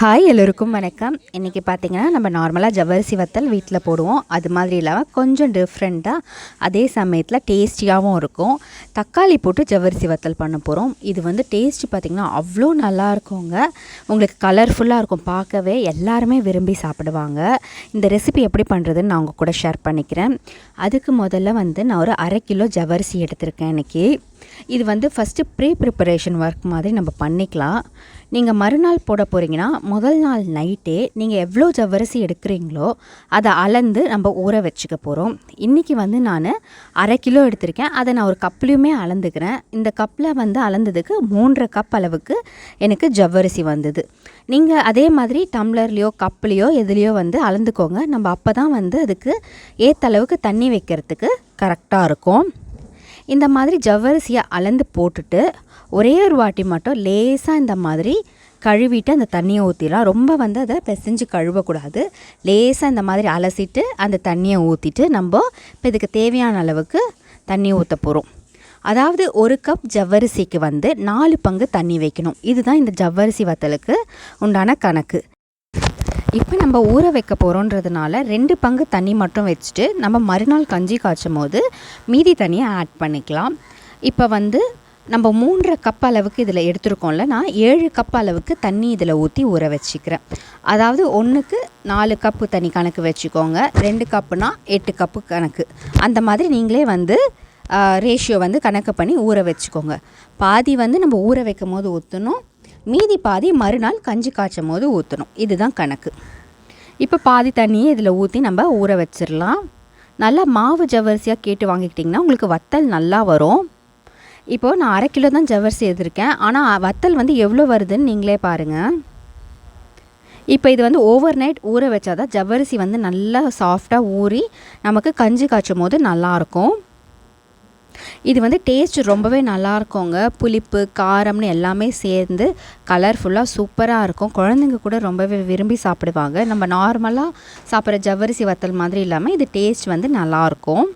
Hi எல்லோருக்கும் வணக்கம். இன்றைக்கி பார்த்தீங்கன்னா நம்ம நார்மலாக ஜவ்வரிசி வத்தல் வீட்டில் போடுவோம். அது மாதிரி இல்லாமல் கொஞ்சம் டிஃப்ரெண்ட்டாக அதே சமயத்தில் டேஸ்டியாகவும் இருக்கும். தக்காளி போட்டு ஜவ்வரிசி வத்தல் பண்ண போகிறோம் இது வந்து டேஸ்ட் பார்த்திங்கன்னா அவ்வளோ நல்லா இருக்குங்க. உங்களுக்கு கலர்ஃபுல்லாக இருக்கும். பார்க்கவே எல்லாருமே விரும்பி சாப்பிடுவாங்க. இந்த ரெசிபி எப்படி பண்ணுறதுன்னு நான் உங்கள் கூட ஷேர் பண்ணிக்கிறேன். அதுக்கு முதல்ல வந்து நான் ஒரு அரை கிலோ ஜவ்வரிசி எடுத்திருக்கேன் இன்றைக்கி இது வந்து ஃபஸ்ட்டு ப்ரீ ப்ரிப்பரேஷன் ஒர்க் மாதிரி நம்ம பண்ணிக்கலாம். நீங்கள் மறுநாள் போட போகிறீங்கன்னா முதல் நாள் நைட்டே நீங்கள் எவ்வளோ ஜவ்வரிசி எடுக்கிறீங்களோ அதை அளந்து நம்ம ஊற வச்சுக்க போகிறோம் இன்றைக்கி வந்து நான் அரை கிலோ எடுத்திருக்கேன். அதை நான் ஒரு கப்லேயுமே அளந்துக்கிறேன். இந்த கப்பில் வந்து அளந்ததுக்கு மூன்றரை கப் அளவுக்கு எனக்கு ஜவ்வரிசி வந்தது. நீங்கள் அதே மாதிரி டம்ளர்லேயோ கப்லேயோ எதுலேயோ வந்து அளந்துக்கோங்க. நம்ம அப்போ தான் வந்து அதுக்கு ஏற்ற அளவுக்கு தண்ணி வைக்கிறதுக்கு கரெக்டாக இருக்கும். இந்த மாதிரி ஜவ்வரிசியை அளந்து போட்டுட்டு ஒரே ஒரு வாட்டி மட்டும் லேசாக இந்த மாதிரி கழுவிட்டு அந்த தண்ணியை ஊற்றிடலாம் ரொம்ப வந்து அதை பிசைஞ்சு கழுவக்கூடாது. லேசாக இந்த மாதிரி அலசிட்டு அந்த தண்ணியை ஊற்றிட்டு நம்ம இப்போ இதுக்கு தேவையான அளவுக்கு தண்ணி ஊற்ற போகிறோம் அதாவது ஒரு கப் ஜவ்வரிசிக்கு வந்து நாலு பங்கு தண்ணி வைக்கணும். இதுதான் இந்த ஜவ்வரிசி வத்தலுக்கு உண்டான கணக்கு. இப்போ நம்ம ஊற வைக்க போகிறோன்றதுனால ரெண்டு பங்கு தண்ணி மட்டும் வச்சுட்டு நம்ம மறுநாள் கஞ்சி காய்ச்சும் போது மீதி தண்ணியை ஆட் பண்ணிக்கலாம். இப்போ வந்து நம்ம மூன்றரை கப் அளவுக்கு இதில் எடுத்துருக்கோம்ல நான் ஏழு கப் அளவுக்கு தண்ணி இதில் ஊற்றி ஊற வச்சுக்கிறேன். அதாவது ஒன்றுக்கு நாலு கப்பு தண்ணி கணக்கு வச்சுக்கோங்க ரெண்டு கப்புனா எட்டு கப்பு கணக்கு. அந்த மாதிரி நீங்களே வந்து ரேஷியோ வந்து கணக்கு பண்ணி ஊற வச்சுக்கோங்க. பாதி வந்து நம்ம ஊற வைக்கும் போது ஊற்றணும் மீதி பாதி மறுநாள் கஞ்சி காய்ச்சும் போது ஊற்றணும் இதுதான் கணக்கு. இப்போ பாதி தண்ணியை இதில் ஊற்றி நம்ம ஊற வச்சிடலாம். நல்லா மாவு ஜவ்வரிசியாக கேட்டு வாங்கிக்கிட்டிங்கன்னா உங்களுக்கு வத்தல் நல்லா வரும். இப்போது நான் அரை கிலோ தான் ஜவ்வரிசி எடுத்திருக்கேன். ஆனால் வத்தல் வந்து எவ்வளோ வருதுன்னு நீங்களே பாருங்கள் இப்போ இது வந்து ஓவர் நைட் ஊற வச்சாதான் ஜவ்வரிசி வந்து நல்லா சாஃப்டாக ஊறி நமக்கு கஞ்சி காய்ச்சும் போது நல்லாயிருக்கும். இது வந்து டேஸ்ட் ரொம்பவே நல்லாயிருக்குங்க புளிப்பு காரம்னு எல்லாமே சேர்ந்து கலர்ஃபுல்லாக சூப்பராக இருக்கும். குழந்தைங்க கூட ரொம்பவே விரும்பி சாப்பிடுவாங்க. நம்ம நார்மலாக சாப்பிட்ற ஜவ்வரிசி வத்தல் மாதிரி இல்லாமல் இது டேஸ்ட் வந்து நல்லாயிருக்கும்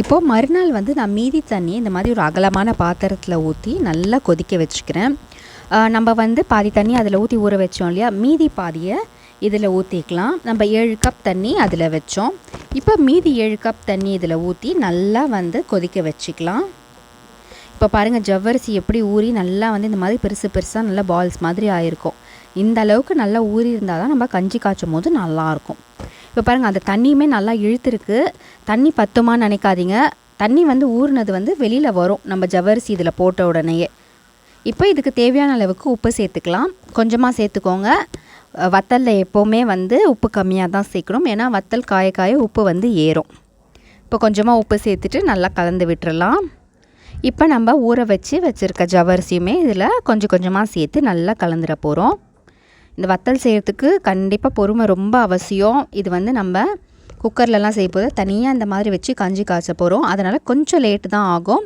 இப்போது மறுநாள் வந்து நான் மீதி தண்ணி இந்த மாதிரி ஒரு அகலமான பாத்திரத்தில் ஊற்றி நல்லா கொதிக்க வச்சுக்கிறேன். நம்ம வந்து பாதி தண்ணி அதில் ஊற்றி ஊற வச்சோம் இல்லையா? மீதி பாதியை இதில் ஊற்றிக்கலாம் நம்ம ஏழு கப் தண்ணி அதில் வச்சோம். இப்போ மீதி ஏழு கப் தண்ணி இதில் ஊற்றி நல்லா வந்து கொதிக்க வச்சுக்கலாம். இப்போ பாருங்கள் ஜவ்வரிசி எப்படி ஊறி நல்லா வந்து இந்த மாதிரி பெருசு பெருசாக நல்லா பால்ஸ் மாதிரி ஆயிருக்கும். இந்த அளவுக்கு நல்லா ஊறி இருந்தால் தான் நம்ம கஞ்சி காய்ச்சும் போது நல்லாயிருக்கும் இப்போ பாருங்கள் அந்த தண்ணியுமே நல்லா இழுத்துருக்கு. தண்ணி பத்துமான்னு நினைக்காதீங்க. தண்ணி வந்து ஊறினது வந்து வெளியில் வரும். நம்ம ஜவ்வரிசி இதில் போட்ட உடனேயே. இப்போ இதுக்கு தேவையான அளவுக்கு உப்பு சேர்த்துக்கலாம். கொஞ்சமாக சேர்த்துக்கோங்க. வத்தலில் எப்போவுமே வந்து உப்பு கம்மியாக தான் சேர்க்கணும். ஏன்னா வத்தல் காய காய உப்பு வந்து ஏறும். இப்போ கொஞ்சமாக உப்பு சேர்த்துட்டு நல்லா கலந்து விட்டுறலாம். இப்போ நம்ம ஊற வச்சு வச்சுருக்க ஜவரிசியுமே இதில் கொஞ்சம் கொஞ்சமாக சேர்த்து நல்லா கலந்துட போகிறோம். இந்த வத்தல் செய்கிறதுக்கு கண்டிப்பாக பொறுமை ரொம்ப அவசியம். இது வந்து நம்ம குக்கர்லலாம் செய்யும்போது தனியாக இந்த மாதிரி வச்சு கஞ்சி காய்ச்ச போகிறோம் அதனால் கொஞ்சம் லேட்டு தான் ஆகும்.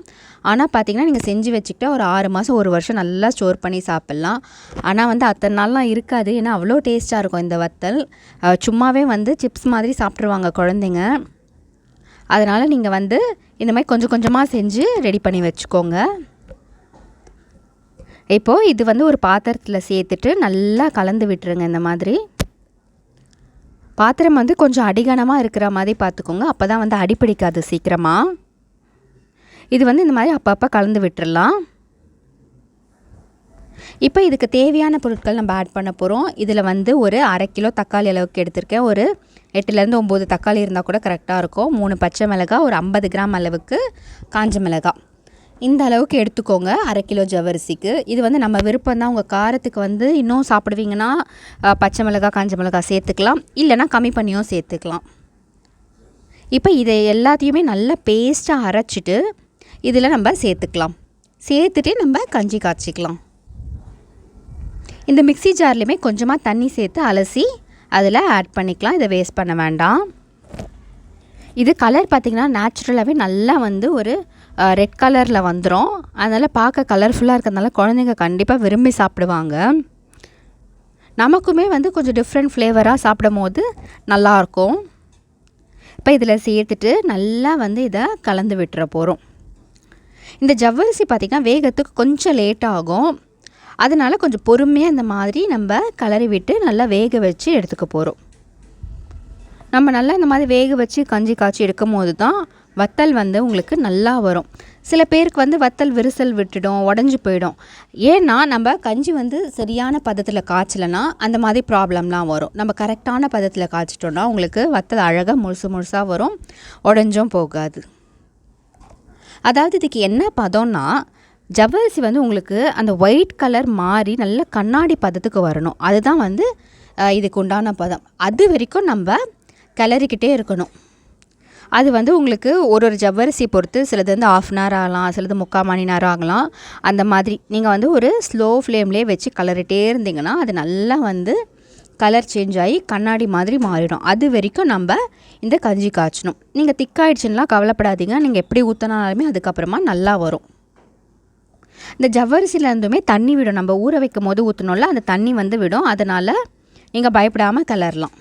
ஆனால் பார்த்திங்கன்னா நீங்கள் செஞ்சு வச்சுக்கிட்டா ஒரு ஆறு மாதம் ஒரு வருஷம் நல்லா ஸ்டோர் பண்ணி சாப்பிட்லாம். ஆனால் வந்து அத்தனை நாள்லாம் இருக்காது. ஏன்னா அவ்வளோ டேஸ்ட்டாக இருக்கும் இந்த வத்தல். சும்மாவே வந்து சிப்ஸ் மாதிரி சாப்பிட்ருவாங்க குழந்தைங்க. அதனால் நீங்கள் வந்து இந்த மாதிரி கொஞ்சம் கொஞ்சமாக செஞ்சு ரெடி பண்ணி வச்சுக்கோங்க. இப்போது இது வந்து ஒரு பாத்திரத்தில் சேர்த்துட்டு நல்லா கலந்து விட்டுருங்க இந்த மாதிரி. பாத்திரம் வந்து கொஞ்சம் அடிகனமாக இருக்கிற மாதிரி பார்த்துக்கோங்க அப்போ தான் வந்து அடிப்பிடிக்காது சீக்கிரமாக இது வந்து இந்த மாதிரி அப்பப்போ கலந்து விட்டுடலாம் இப்போ இதுக்கு தேவையான பொருட்கள் நம்ம ஆட் பண்ண போகிறோம் இதில் வந்து ஒரு அரை கிலோ தக்காளி அளவுக்கு எடுத்திருக்கேன். ஒரு எட்டுலேருந்து ஒம்பது தக்காளி இருந்தால் கூட கரெக்டாக இருக்கும். மூணு பச்சை மிளகா ஒரு ஐம்பது கிராம் அளவுக்கு காஞ்ச மிளகாய். இந்த அளவுக்கு எடுத்துக்கோங்க அரை கிலோ ஜவரிசிக்கு இது வந்து நம்ம விருப்பம் தான் உங்கள் காரத்துக்கு வந்து இன்னும் சாப்பிடுவீங்கன்னா பச்சை மிளகா காஞ்ச மிளகா சேர்த்துக்கலாம். இல்லைனா கம்மி பண்ணியும் சேர்த்துக்கலாம். இப்போ இதை எல்லாத்தையுமே நல்லா பேஸ்ட்டாக அரைச்சிட்டு இதில் நம்ம சேர்த்துக்கலாம். சேர்த்துட்டு நம்ம கஞ்சி காய்ச்சிக்கலாம். இந்த மிக்சி ஜார்லேயுமே கொஞ்சமாக தண்ணி சேர்த்து அலசி அதில் ஆட் பண்ணிக்கலாம். இதை வேஸ்ட் பண்ண வேண்டாம். இது கலர் பார்த்திங்கன்னா நேச்சுரலாகவே நல்லா வந்து ஒரு ரெட் கலரில் வந்துடும் அதனால் பார்க்க கலர்ஃபுல்லாக இருக்கிறதுனால குழந்தைங்க கண்டிப்பாக விரும்பி சாப்பிடுவாங்க. நமக்குமே வந்து கொஞ்சம் டிஃப்ரெண்ட் ஃப்ளேவராக சாப்பிடும் போது நல்லாயிருக்கும். இப்போ இதில் சேர்த்துட்டு நல்லா வந்து இதை கலந்து விட்டுற போகிறோம் இந்த ஜவ்வரிசி பார்த்திங்கன்னா வேகத்துக்கு கொஞ்சம் லேட் ஆகும். அதனால் கொஞ்சம் பொறுமையாக இந்த மாதிரி நம்ம கலரி விட்டு நல்லா வேக வச்சு எடுத்துக்க போகிறோம் நம்ம நல்லா இந்த மாதிரி வேக வச்சு கஞ்சி காய்ச்சி எடுக்கும் போது தான் வத்தல் வந்து உங்களுக்கு நல்லா வரும். சில பேருக்கு வந்து வத்தல் விரிசல் விட்டுடும் உடஞ்சி போயிடும். ஏன்னா நம்ம கஞ்சி வந்து சரியான பதத்தில் காய்ச்சலைன்னா அந்த மாதிரி ப்ராப்ளம்லாம் வரும். நம்ம கரெக்டான பதத்தில் காய்ச்சிட்டோன்னா உங்களுக்கு வத்தல் அழகாக முழுசு முழுசாக வரும். உடஞ்சும் போகாது. அதாவது இதுக்கு என்ன பதம்னா ஜவ்வரிசி வந்து உங்களுக்கு அந்த ஒயிட் கலர் மாறி நல்ல கண்ணாடி பதத்துக்கு வரணும். அதுதான் வந்து இதுக்கு உண்டான பதம். அது வரைக்கும் நம்ம கிளறிக்கிட்டே இருக்கணும். அது வந்து உங்களுக்கு ஒரு ஒரு ஜவ்வரிசி பொறுத்து சிலது வந்து ஆஃப் அன் ஹவர் ஆகலாம் சிலது முக்கால் மணி நேரம் ஆகலாம். அந்த மாதிரி நீங்கள் வந்து ஒரு ஸ்லோ ஃப்ளேம்லேயே வச்சு கலரிட்டே இருந்தீங்கன்னா அது நல்லா வந்து கலர் சேஞ்ச் ஆகி கண்ணாடி மாதிரி மாறிடும். அது வரைக்கும் நம்ம இந்த கஞ்சி காய்ச்சணும். நீங்கள் திக்காயிடுச்சுன்னா கவலைப்படாதீங்க. நீங்கள் எப்படி ஊற்றினாலுமே அதுக்கப்புறமா நல்லா வரும். இந்த ஜவ்வரிசிலேருந்துமே தண்ணி விடும். நம்ம ஊற வைக்கும் போது ஊற்றணும்ல அந்த தண்ணி வந்து விடும். அதனால் நீங்கள் பயப்படாமல் கலரலாம்.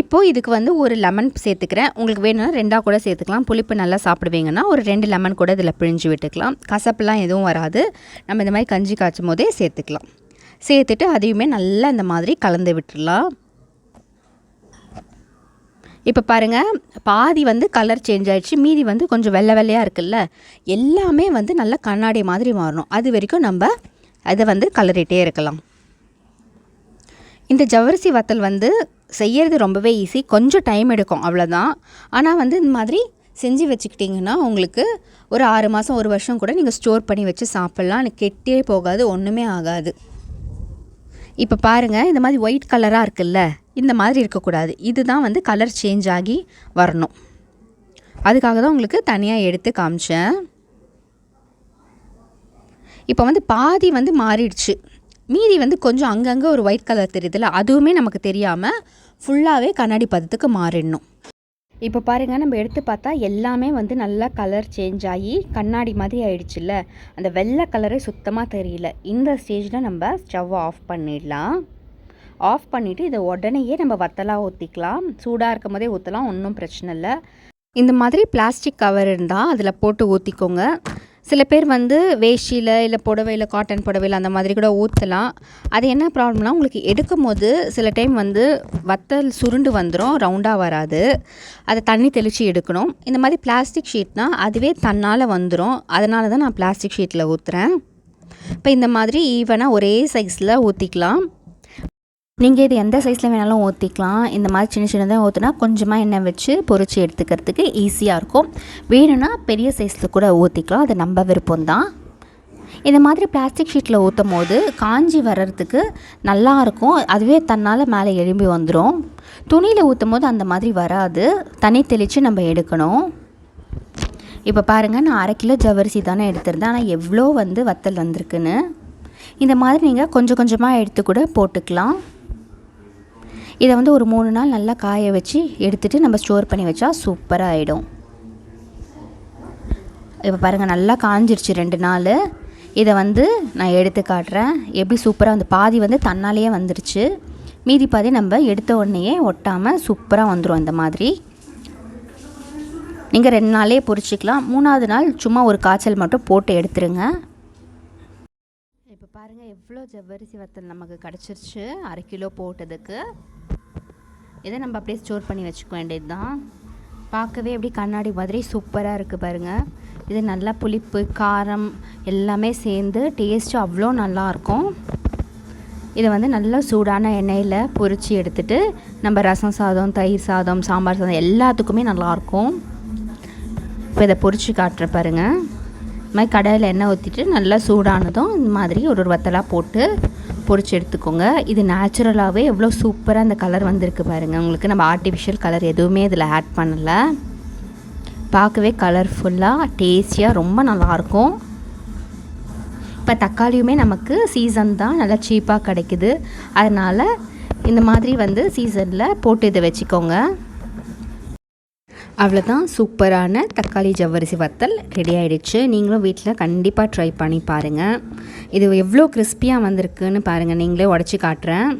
இப்போது இதுக்கு வந்து ஒரு லெமன் சேர்த்துக்கிறேன். உங்களுக்கு வேணும்னா ரெண்டாக கூட சேர்த்துக்கலாம். புளிப்பு நல்லா சாப்பிடுவீங்கன்னா ஒரு ரெண்டு லெமன் கூட இதில் பிழிஞ்சு விட்டுக்கலாம். கசப்புலாம் எதுவும் வராது. நம்ம இந்த மாதிரி கஞ்சி காய்ச்சும் போதே சேர்த்துக்கலாம். சேர்த்துட்டு அதையுமே நல்லா இந்த மாதிரி கலந்து விட்டுடலாம். இப்போ பாருங்கள் பாதி வந்து கலர் சேஞ்ச் ஆகிடுச்சு மீதி வந்து கொஞ்சம் வெள்ளை வெள்ளையாக இருக்குல்ல. எல்லாமே வந்து நல்லா கண்ணாடி மாதிரி மாறணும். அது வரைக்கும் நம்ம அதை வந்து கலரிட்டே இருக்கலாம். இந்த ஜவரிசி வத்தல் வந்து செய்யறது ரொம்பவே ஈஸி கொஞ்சம் டைம் எடுக்கும் அவ்வளோதான் ஆனால் வந்து இந்த மாதிரி செஞ்சு வச்சுக்கிட்டிங்கன்னா உங்களுக்கு ஒரு ஆறு மாதம் ஒரு வருஷம் கூட நீங்கள் ஸ்டோர் பண்ணி வச்சு சாப்பிட்லாம். எனக்கு கெட்டே போகாது ஒன்றுமே ஆகாது. இப்போ பாருங்கள் இந்த மாதிரி ஒயிட் கலராக இருக்குல்ல இந்த மாதிரி இருக்கக்கூடாது. இதுதான் வந்து கலர் சேஞ்ச் ஆகி வரணும். அதுக்காக தான் உங்களுக்கு தனியாக எடுத்து காமிச்சேன். இப்போ வந்து பாதி வந்து மாறிடுச்சு. மீதி வந்து கொஞ்சம் அங்கங்கே ஒரு ஒயிட் கலர் தெரியுதுல்ல அதுவுமே நமக்கு தெரியாமல் ஃபுல்லாகவே கண்ணாடி பதத்துக்கு மாறிடணும். இப்போ பாருங்கள் நம்ம எடுத்து பார்த்தா எல்லாமே வந்து நல்லா கலர் சேஞ்ச் ஆகி கண்ணாடி மாதிரி ஆயிடுச்சுல்ல. அந்த வெள்ளை கலரே சுத்தமாக தெரியல. இந்த ஸ்டேஜில் நம்ம ஸ்டவ் ஆஃப் பண்ணிடலாம். ஆஃப் பண்ணிவிட்டு இதை உடனேயே நம்ம வத்தலாக ஊற்றிக்கலாம் சூடாக இருக்கும் போதே ஊற்றலாம் ஒன்றும் பிரச்சனை இல்லை. இந்த மாதிரி பிளாஸ்டிக் கவர் இருந்தால் அதில் போட்டு ஊற்றிக்கோங்க சில பேர் வந்து வேஷ்டியில் இல்லை புடவையில் காட்டன் புடவையில் அந்த மாதிரி கூட ஊற்றலாம் அது என்ன ப்ராப்ளம்னா உங்களுக்கு எடுக்கும் போது சில டைம் வந்து வத்தல் சுருண்டு வந்துடும் ரவுண்டாக வராது. அதை தண்ணி தெளித்து எடுக்கணும். இந்த மாதிரி பிளாஸ்டிக் ஷீட்னால் அதுவே தன்னால் வந்துடும் அதனால தான் நான் பிளாஸ்டிக் ஷீட்டில் ஊற்றுறேன் இப்போ இந்த மாதிரி ஈவனாக ஒரே சைஸில் ஊற்றிக்கலாம் நீங்கள் இது எந்த சைஸில் வேணாலும் ஊற்றிக்கலாம் இந்த மாதிரி சின்ன சின்னதாக ஊற்றினா கொஞ்சமாக எண்ணெய் வச்சு பொரிச்சு எடுத்துக்கிறதுக்கு ஈஸியாக இருக்கும். வேணும்னா பெரிய சைஸில் கூட ஊற்றிக்கலாம் அது நம்ம விருப்பம் தான் இந்த மாதிரி பிளாஸ்டிக் ஷீட்டில் ஊற்றும் போது காஞ்சி வர்றதுக்கு நல்லா இருக்கும். அதுவே தன்னால் மேலே எழும்பி வந்துடும் துணியில் ஊற்றும் போது அந்த மாதிரி வராது. தண்ணி தெளித்து நம்ம எடுக்கணும். இப்போ பாருங்கள் நான் அரை கிலோ ஜவரிசி தானே எடுத்திருந்தேன். ஆனால் எவ்வளோ வந்து வத்தல் வந்திருக்குன்னு. இந்த மாதிரி நீங்கள் கொஞ்சம் கொஞ்சமாக எடுத்து கூட போட்டுக்கலாம். இதை வந்து ஒரு மூணு நாள் நல்லா காய வச்சு எடுத்துகிட்டு நம்ம ஸ்டோர் பண்ணி வச்சா சூப்பராக ஆகிடும் இப்போ பாருங்கள் நல்லா காஞ்சிருச்சு ரெண்டு நாள். இதை வந்து நான் எடுத்து காட்டுறேன். எப்படி சூப்பராக வந்து பாதி வந்து தன்னாலேயே வந்துருச்சு. மீதி பாதி நம்ம எடுத்த உடனேயே ஒட்டாமல் சூப்பராக வந்துடும் இந்த மாதிரி. நீங்கள் ரெண்டு நாளே பொரிச்சிக்கலாம். மூணாவது நாள் சும்மா ஒரு காய்ச்சல் மட்டும் போட்டு எடுத்துருங்க. இப்போ பாருங்கள் எவ்வளோ ஜவ்வரிசி வத்தல் நமக்கு கிடச்சிருச்சு. அரை கிலோ போட்டதுக்கு. இதை நம்ம அப்படியே ஸ்டோர் பண்ணி வச்சுக்க வேண்டியது தான் பார்க்கவே எப்படி கண்ணாடி மாதிரி சூப்பராக இருக்குது பாருங்கள் இது நல்லா புளிப்பு காரம் எல்லாமே சேர்ந்து டேஸ்ட்டு அவ்வளோ நல்லாயிருக்கும் இதை வந்து நல்லா சூடான எண்ணெயில் பொரித்து எடுத்துட்டு நம்ம ரசம் சாதம் தயிர் சாதம் சாம்பார் சாதம் எல்லாத்துக்குமே நல்லாயிருக்கும் இப்போ இதை பொரித்து காட்டுற பாருங்கள் இது மாதிரி கடையில் எண்ணெய் ஊற்றிட்டு நல்லா சூடானதும் இந்த மாதிரி ஒரு ஒரு வத்தலாக போட்டு பொரிச்சு எடுத்துக்கோங்க. இது நேச்சுரலாகவே எவ்வளோ சூப்பராக அந்த கலர் வந்திருக்கு பாருங்கள் உங்களுக்கு நம்ம ஆர்டிஃபிஷியல் கலர் எதுவுமே இதில் ஆட் பண்ணலை. பார்க்கவே கலர்ஃபுல்லாக டேஸ்டியாக ரொம்ப நல்லாயிருக்கும். இப்போ தக்காளியுமே நமக்கு சீசன் தான். நல்லா சீப்பாக கிடைக்குது. அதனால் இந்த மாதிரி வந்து சீசனில் போட்டு இதை வச்சுக்கோங்க. அவ்வளோதான் சூப்பரான தக்காளி ஜவ்வரிசி வத்தல் ரெடி ஆகிடுச்சு நீங்களும் வீட்டில் கண்டிப்பாக ட்ரை பண்ணி பாருங்கள் இது எவ்வளோ கிறிஸ்பியாக வந்திருக்குன்னு பாருங்கள் நீங்களே உடச்சி காட்டுறேன்.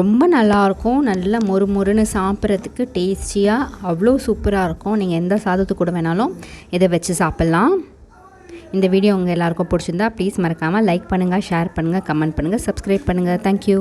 ரொம்ப நல்லாயிருக்கும் நல்லா மொறு மொறுன்னு சாப்பிட்றதுக்கு டேஸ்டியாக அவ்வளோ சூப்பராக இருக்கும். நீங்கள் எந்த சாதத்து கூட வேணாலும் இதை வச்சு சாப்பிட்லாம். இந்த வீடியோ உங்கள் எல்லாருக்கும் பிடிச்சிருந்தா ப்ளீஸ் மறக்காமல் லைக் பண்ணுங்கள் ஷேர் பண்ணுங்கள் கமெண்ட் பண்ணுங்கள் சப்ஸ்கிரைப் பண்ணுங்கள் தேங்க்யூ